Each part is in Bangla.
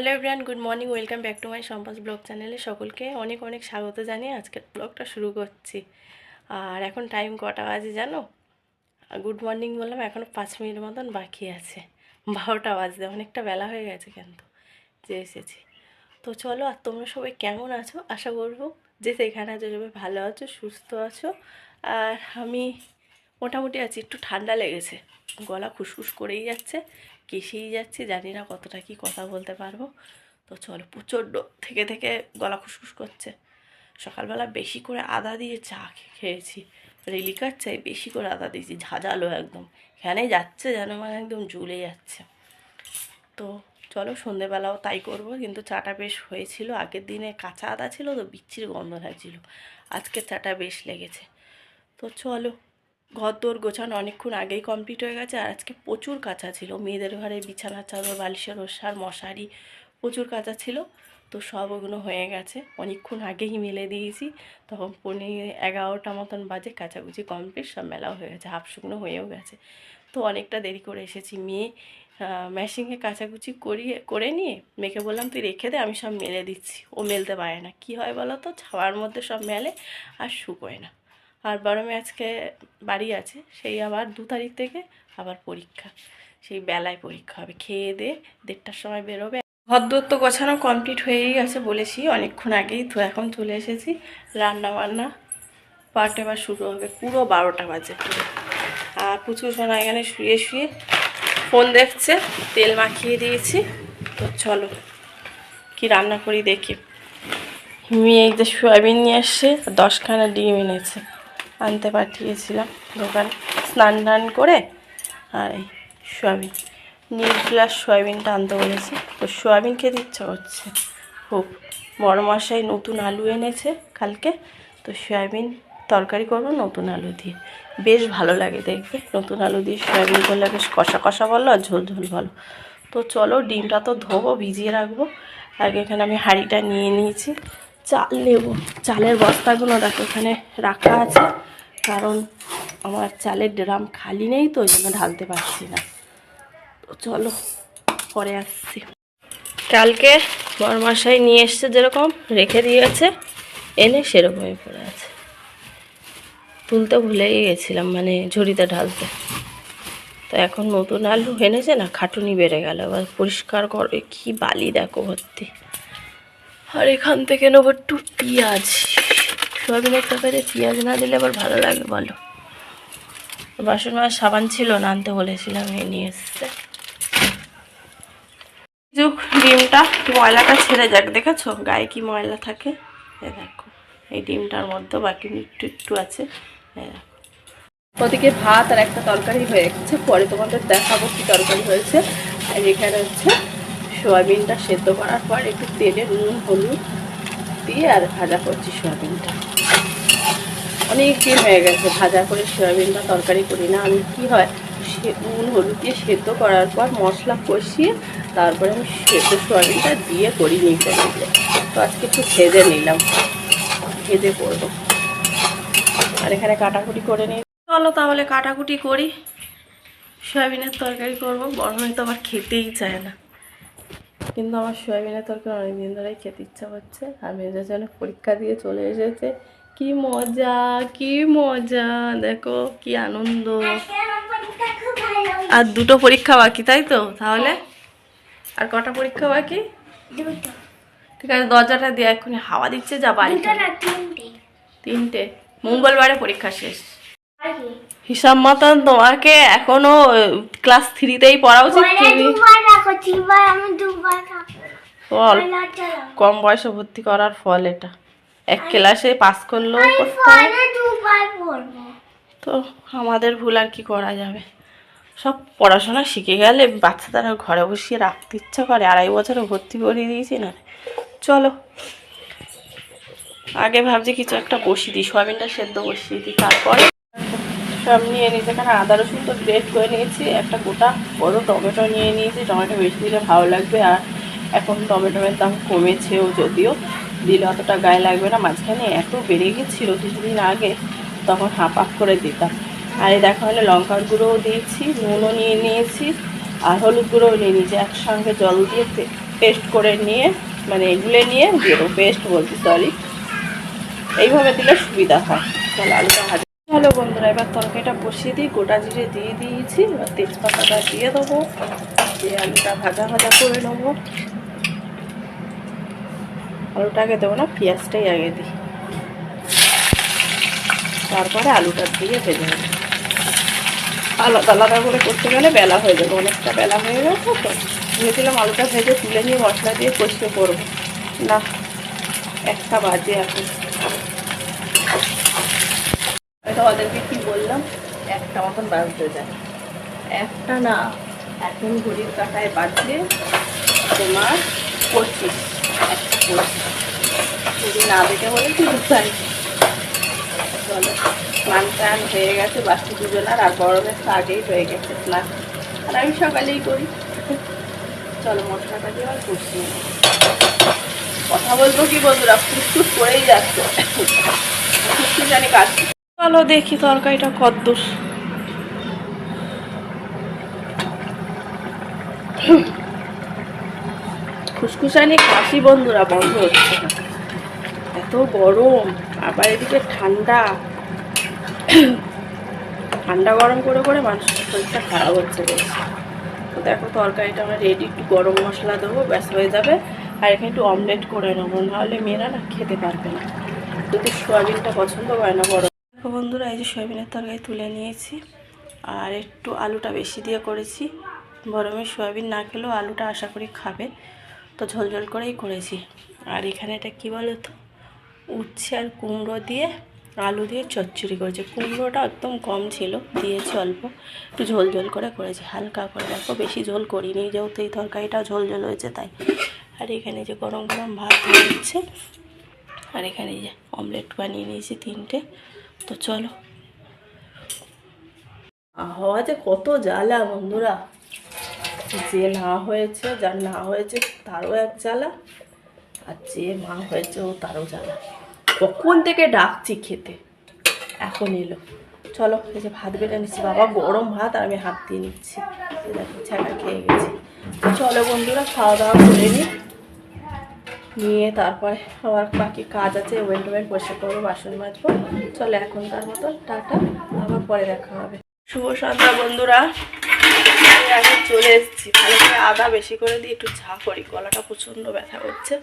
Hello everyone good morning welcome back to my সম্পাস blog চ্যানেলে সকলকে অনেক অনেক স্বাগত জানিয়ে আজকের ব্লগটা শুরু করছি। আর এখন টাইম কটা বাজে জানো? গুড মর্নিং বললাম এখনও পাঁচ মিনিট মতন বাকি আছে। বারোটা বাজতে অনেকটা বেলা হয়ে গেছে কিন্তু, যে এসেছি। তো চলো, আর তোমরা সবাই কেমন আছো? আশা করব যে সেখানে আছো, সবাই ভালো আছো, সুস্থ আছো। আর আমি মোটামুটি আছি, একটু ঠান্ডা লেগেছে, গলা খুসখুস করেই যাচ্ছে। কেসেই যাচ্ছি, জানি না কতটা কি কথা বলতে পারব। তো চলো, প্রচণ্ড থেকে থেকে গলা খুসখুস করছে। সকালবেলা বেশি করে আদা দিয়ে চা খেয়েছি। রেলিকার চাই বেশি করে আদা দিয়েছি, ঝাঁঝালো একদম। এখানে যাচ্ছে যেন মানে একদম জ্বলে যাচ্ছে। তো চলো, সন্ধেবেলাও তাই করব, কিন্তু চাটা বেশ হয়েছিল। আগের দিনে কাঁচা আদা ছিল, তো বিচ্ছির গন্ধ লাগছিল। আজকের চাটা বেশ লেগেছে। তো চলো ঘর দোর গোছানো অনেকক্ষণ আগেই কমপ্লিট হয়ে গেছে, আর আজকে প্রচুর কাঁচা ছিল। মেয়েদের ঘরে বিছানার চাদর বালিশের ওষার মশারি প্রচুর কাঁচা ছিল। তো সব ওগুলো হয়ে গেছে। অনেকক্ষণ আগেই মেলে দিয়েছি। তখন পনেরো এগারোটা মতন বাজে, কাচাকুচি কমপ্লিট সব মেলাও হয়ে গেছে, হাফ শুকনো হয়েও গেছে। তো অনেকটা দেরি করে এসেছি। মেয়ে মেশিনে কাচাকুচি করিয়ে, করে নিয়ে মেয়েকে বললাম, তুই রেখে দে, আমি সব মেলে দিচ্ছি। ও মেলতে পারে না। কি হয় বলো তো ছাওয়ার মধ্যে সব মেলে আর শুকোয় না। আর বরমে আজকে বাড়ি আছে, সেই আবার দু তারিখ থেকে আবার পরীক্ষা। সেই বেলায় পরীক্ষা হবে। খেয়ে দে দেড়টার সময় বেরোবে। ঘরদোর তো গোছানো কমপ্লিট হয়েই গেছে বলেছি, অনেকক্ষণ আগেই তো এখন চলে এসেছি। রান্না বান্না পার্ট এবার শুরু হবে। পুরো বারোটা বাজে আর প্রচুর সোনা এখানে শুয়ে শুয়ে ফোন দেখছে, তেল মাখিয়ে দিয়েছি। তো চলো, কি রান্না করি দেখি। মেয়ে যে সয়াবিন নিয়ে আর দশখানা ডিম এনেছে। আনতে পাঠিয়েছিলাম। দোকানে স্নান টান করে আর এই সয়াবিন, নীল গ্লাস সয়াবিনটা আনতে বলেছি। তো সয়াবিন খেতে ইচ্ছা করছে। খুব বড় মশাই নতুন আলু এনেছে কালকে, তো সয়াবিন তরকারি করব নতুন আলু দিয়ে। বেশ ভালো লাগে দেখবে নতুন আলু দিয়ে সয়াবিন করলে বেশ কষা কষা বলো আর ঝোল ঝোল বলো। তো চলো ডিমটা তো ধোবো, ভিজিয়ে রাখব। আগে এখানে আমি হাঁড়িটা নিয়ে নিয়েছি। চাল নেব চালের বস্তাগুলো দেখো, এখানে রাখা আছে। কারণ আমার চালের ড্রাম খালি নেই তো, ওই জন্য ঢালতে পারছি না। তো চলো, পরে আসছি। কালকে বরমাসাই নিয়ে এসছে যেরকম, রেখে দিয়েছে। এনে সেরকমই পড়ে আছে। তুলতে ভুলেই গেছিলাম মানে ঝুড়িতে ঢালতে। তো এখন নতুন আলু এনেছে না, খাটুনি বেড়ে গেল। এবার পরিষ্কার করবে কি বালি দেখো ভর্তি। আর এখান থেকে নেব একটু পেঁয়াজ। সোয়াবিনের তরকারি পেঁয়াজ না দিলে আবার ভালো লাগে, বলো। বাসন মাছ সাবান ছিল না আনতে বলেছিলাম এ নিয়ে এসছে। যুগ, ডিমটা ময়লাটা ছেড়ে যাক, দেখেছ? গায়ে কি ময়লা থাকে? দেখো, এই ডিমটার মধ্যে বাকি একটু একটু আছে। ওদিকে ভাত আর একটা তরকারি হয়ে গেছে, পরে তোমাদের দেখাবো কি তরকারি হয়েছে। আর এখানে হচ্ছে সোয়াবিনটা সেদ্ধ করার পর একটু তেলে নুন, হলুদ দিয়ে আর ভাজা করছি সোয়াবিনটা। অনেক দিন হয়ে গেছে ভাজা করে সয়াবিনটা তরকারি করি না। আমি কি হয় নুন, হলুদ দিয়ে সেদ্ধ করার পর মশলা কষিয়ে তারপরে আমি সেদ্ধ সয়াবিনটা দিয়ে করি নিই তো আজকে একটু ভেজে নিলাম, ভেজে করব। আর এখানে কাটাকুটি করে নিই। চলো তাহলে কাটাকুটি করি। সয়াবিনের তরকারি করব বরং তো আবার খেতেই চায় না। কিন্তু আমার সয়াবিনের তরকারি অনেকদিন ধরেই খেতে ইচ্ছা করছে। আর মেয়েদের জন্য পরীক্ষা দিয়ে চলে এসেছে। কি মজা কি মজা দেখো কি আনন্দ। আর দুটো পরীক্ষা বাকি তাই তো? তাহলে? আর কটা পরীক্ষা বাকি? ঠিক আছে দরজাটা দিয়ে এক্ষুনি হাওয়া দিচ্ছে যা বাড়ি তিনটে। মঙ্গলবারে পরীক্ষা শেষ। হিসাব মতন তোমাকে এখনও ক্লাস থ্রিতেই পড়া উচিত বল। কম বয়সে ভর্তি করার ফল এটা। এক ক্লাসে পাস করলেও তো আমাদের ভুল আর কি করা যাবে? সব পড়াশোনা শিখে গেলে বাচ্চাদের আর ঘরে বসিয়ে রাখতে ইচ্ছা করে। আড়াই বছরে ভর্তি করিয়ে দিয়েছি না চলো। আগে ভাবছি কিছু একটা বসিয়ে দিই সোয়াবিনটা সেদ্ধ বসিয়ে দিই তারপরে সব নিয়ে নিয়েছি। এখানে আদা, রসুন তো গ্রেট করে নিয়েছি। একটা গোটা বড় টমেটো নিয়ে নিয়েছি। টমেটো বেশি দিলে ভালো লাগবে আর এখন টমেটোর দাম কমেছেও যদিও। দিলে অতটা গায়ে লাগবে না। মাঝখানে এত বেড়ে গেছিল কিছুদিন আগে, তখন হাফ হাফ করে দিতাম। আর এই দেখা হলে লঙ্কার গুঁড়োও দিয়েছি, নুনও নিয়ে নিয়েছি আর হলুদ গুঁড়োও নিয়ে নিয়েছি। একসঙ্গে জল দিয়ে পেস্ট করে নিয়ে মানে গুলে নিয়ে দিয়ে পেস্ট বলছি, সরি। এইভাবে দিলে সুবিধা হয়। তাহলে আলুটা চলো বন্ধুরা, এবার তরকারিটা বসিয়ে দিই, গোটা জিরে দিয়ে দিয়েছি, এবার তেজপাতাটা দিয়ে দেবো, দিয়ে আলুটা ভাজা ভাজা করে নেব। আলুটা আগে দেবো না, পেঁয়াজটাই আগে দিই। তারপরে আলুটা দিয়ে ভেজে নেব। আলাদা আলাদা করে করতে গেলে বেলা হয়ে যাবে, অনেকটা বেলা হয়ে গেছে তো। ভেবেছিলাম আলুটা ভেজে তুলে নিয়ে মশলা দিয়ে কষিয়ে করব। না, একটা বাজে এটা ওদেরকে কি বললাম? একটা মতন বাজতে যায়। একটা না, এখন ঘড়ির কাটায় বাজছে তোমার পঁচিশ। একটা পঁচিশ। যদি না দেখে বলে কি বুঝতে চলো, স্নান টান হয়ে গেছে বাসি দুজনার আর গরমের তো আগেই হয়ে গেছে স্নান। আর আমি সকালেই করি। চলো, মশলাটা দিয়ে আর করছি। কথা বলব কি বন্ধুরা? ফুসফুস করেই যাচ্ছে। ফুসফুস জানি কাজ চলো দেখি তরকারিটা কদ্দূর ফুসফুসানি কাশি বন্ধুরা, বন্ধ হচ্ছে। এত গরম, আবার এদিকে ঠান্ডা। ঠান্ডা গরম করে করে মানুষের শরীরটা খারাপ হচ্ছে তো দেখো তরকারিটা আমরা রেডি একটু গরম মশলা দেবো, ব্যাস হয়ে যাবে। আর এখানে একটু অমলেট করে নেব, নাহলে মেয়েরা না খেতে পারবে না। যদি সোয়াবিনটা পছন্দ করে না, বড় দেখো বন্ধুরা, এই যে সোয়াবিনের তরকারি তুলে নিয়েছি। আর একটু আলুটা বেশি দিয়ে করেছি। গরমে সোয়াবিন না খেলেও আলুটা আশা করি খাবে। তো ঝোল করেই করেছি। আর এখানে এটা কী বলো তো উচ্ছে আর কুমড়ো দিয়ে আলু দিয়ে চচ্চড়ি করেছি। কুমড়োটা একদম কম ছিল, দিয়েছি অল্প। একটু ঝোল ঝোল করে করেছি। হালকা করে। দেখো, বেশি ঝোল করিনি, যেহেতু এই তরকারিটা ঝোল ঝোল হয়েছে, তাই। আর এখানে যে গরম গরম ভাত হচ্ছে। আর এখানে যে অমলেট বানিয়ে নিয়েছি তিনটে। তো চলো। আহওয়া যে কত জ্বালা বন্ধুরা। যে না হয়েছে, যার না হয়েছে, তারও এক জ্বালা, আর যে মা হয়েছে, ও তারও জ্বালা। কখন থেকে ডাকছি খেতে? এখন এলো। চলো, এই যে ভাত বেড়ে নিচ্ছি। বাবা, গরম ভাত আমি হাত দিয়ে নিচ্ছি। ছ্যাঁকা খেয়ে গেছি। চলো বন্ধুরা, খাওয়া দাওয়া করে নিই নিয়ে তারপরে আবার বাকি কাজ আছে ওয়েল টোয়েল পরিষ্কার করব বাসন মাজবো। চলো এখনকার মতো, টাটা, আবার পরে দেখা হবে। শুভ সন্ধ্যা বন্ধুরা। আমি চলে এসেছি। ভালো করে আদা বেশি করে দিয়ে একটু ঝা করি, গলাটা প্রচণ্ড ব্যথা করছে।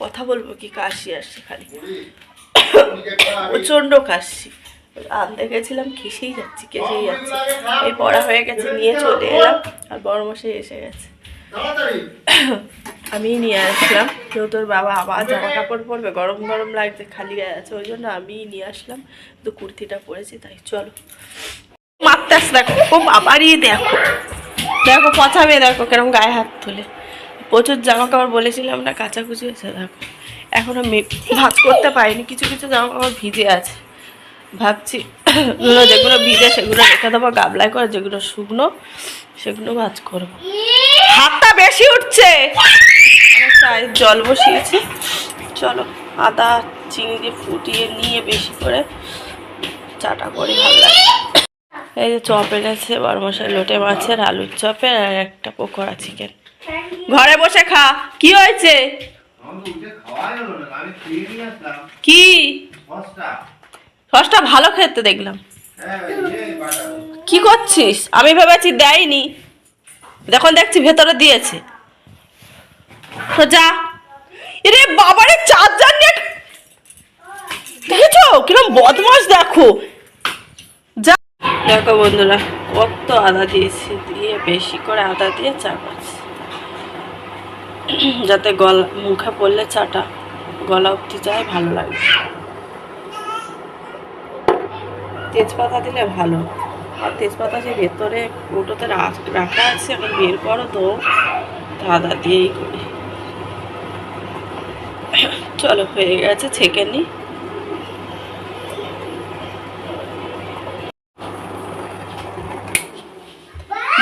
কথা বলব কি কাশি আসছে খালি। প্রচণ্ড কাশি। আনতে গেছিলাম, কেসেই যাচ্ছি কেসেই যাচ্ছি। এই পড়া হয়ে গেছে, নিয়ে চলে এলাম, আর বড় মশাই এসে গেছে। আমি নিয়ে আসলাম। কেউ তোর বাবা আবার জামা কাপড় পরবে, গরম গরম লাগছে, খালি গায়ে আছে, ওই জন্য আমি নিয়ে আসলাম। তো কুর্তিটা পরেছি, তাই চলো। মারতে আস দেখো, ও বাবারই দেখো। দেখো, পচাবে দেখো, কেরম গায়ে হাত তুলে। প্রচুর জামা কাপড় বলেছিলাম না, কাচাকুচি হয়েছে, দেখো। এখনও মে- ভাঁজ করতে পারিনি, কিছু কিছু জামা কাপড় ভিজে আছে। ভাবছি যেগুলো যেগুলো ভিজে সেগুলো রেখে দেবো, গাবলায় করে যেগুলো শুকনো, সেগুলো ভাজ করব। হাতটা বেশি উঠছে। জল বসিয়েছি। চলো, আদা, চিনি দিয়ে ফুটিয়ে নিয়ে বেশি করে চাটা করি, ভালো লাগে। এই যে চপ এনেছে বড় মশাই লোটে মাছের, আলুর চপের, আর একটা পকোড়া চিকেন ঘরে বসে খা। কি হয়েছে? কি? সসটা। ভালো খেতে দেখলাম। কি করছিস? আমি ভেবেছি দেয়নি। এখন দেখছি, ভেতরে দিয়েছে। যা। এরে বাবারে, চার্জার নেট। দেখেছ? কিরম বদমাস দেখো। যা। দেখো বন্ধুরা, কত আদা দিয়েছি, দিয়ে বেশি করে আদা দিয়ে চা করছি। যাতে গলা, মুখে পড়লে চাটা গলা অব্দি যায়, ভালো লাগে। তেজপাতা দিলে ভালো। আর তেজপাতা যে ভেতরে ওটাতে রাখ- আছে, এখন বের করো তো। আদা দিয়েই করি। চলো, হয়ে গেছে, ছেঁকে নি।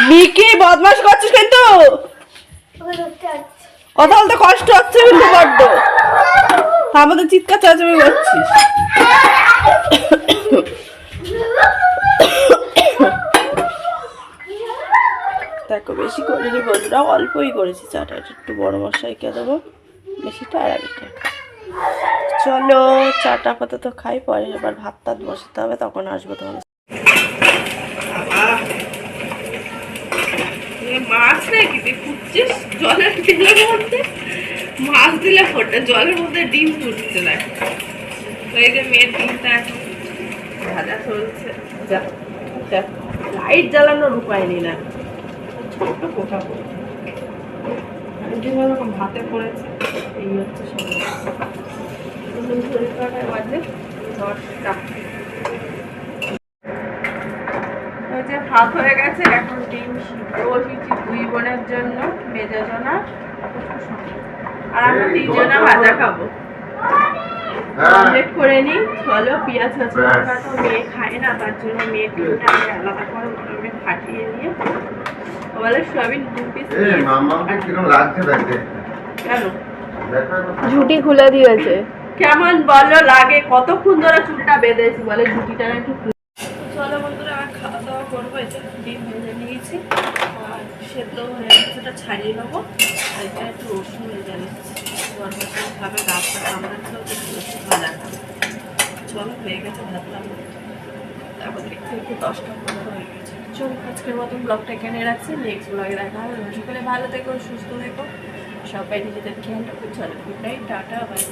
মিকি বদমাস করছিস কিন্তু? কথা বলতে কষ্ট হচ্ছে কিন্তু বড্ড। মধ্যে চিৎকার, চাচামি করছিস দেখো দেখো বেশি করিনি বন্ধুরা অল্পই করেছি চাটা একটু বড় মশাইকে দেবো বেশিটা আর। চলো, চাটা আপাতত খাই, পরে এবার ভাত টাত বসাতে হবে, তখন আসব তোমার মাছ নাকি তুই ফুটছিস জলের তেলের মধ্যে? মাছ দিলে ফোটে জলের মধ্যে ডিম ফুটছে না এই যে মেয়ের ডিমটা ভাজা চলছে। যা। লাইট জ্বালানোর উপায় নেই না। ছোট্ট কোঠা করে যেভাবে পড়েছে এই হচ্ছে সমস্যা শরীর দশটা। যে ভাত হয়ে গেছে এখন ডিম সিদ্ধ বসিয়েছি দুই বোনের জন্য মেজাজনা আর আমরা তিনজনা ভাজা খাব। অমলেট করে নিই চলো পেঁয়াজ তো মেয়ে খায় না তার জন্য মেয়ে ডিমটা আমি আলাদা করে ফাটিয়ে নিয়ে সয়াবিন দু পিস এই মামাকে কীরকম লাগছে দেখতে। কেন? ঝুটি খুলে দিয়েছে। কেমন বলো লাগে কতক্ষণ ধরে চুলটা বেঁধেছি বলে ঝুঁটিটা না একটু খুলে- চলো বন্ধুরা আমার খাওয়া দাওয়া করব। এই যে ডিম ভেজে নিয়েছি। আর সেদ্ধ হয়ে গেছে ছাড়িয়ে নেব। আর এটা একটু রসুন ভেজে নিচ্ছি গাছটা কামড়াচ্ছেও তো রসুন ভাজা চলো হয়ে গেছে ভাবলাম আজকের মতন ব্লগটা এখানে রাখছি। নেক্সট ব্লগে দেখা হবে। সকলে ভালো থেকো, সুস্থ থেকো। সবাই নিজেদের খেয়াল রাখো। চলো গুড নাইট টাটা বাই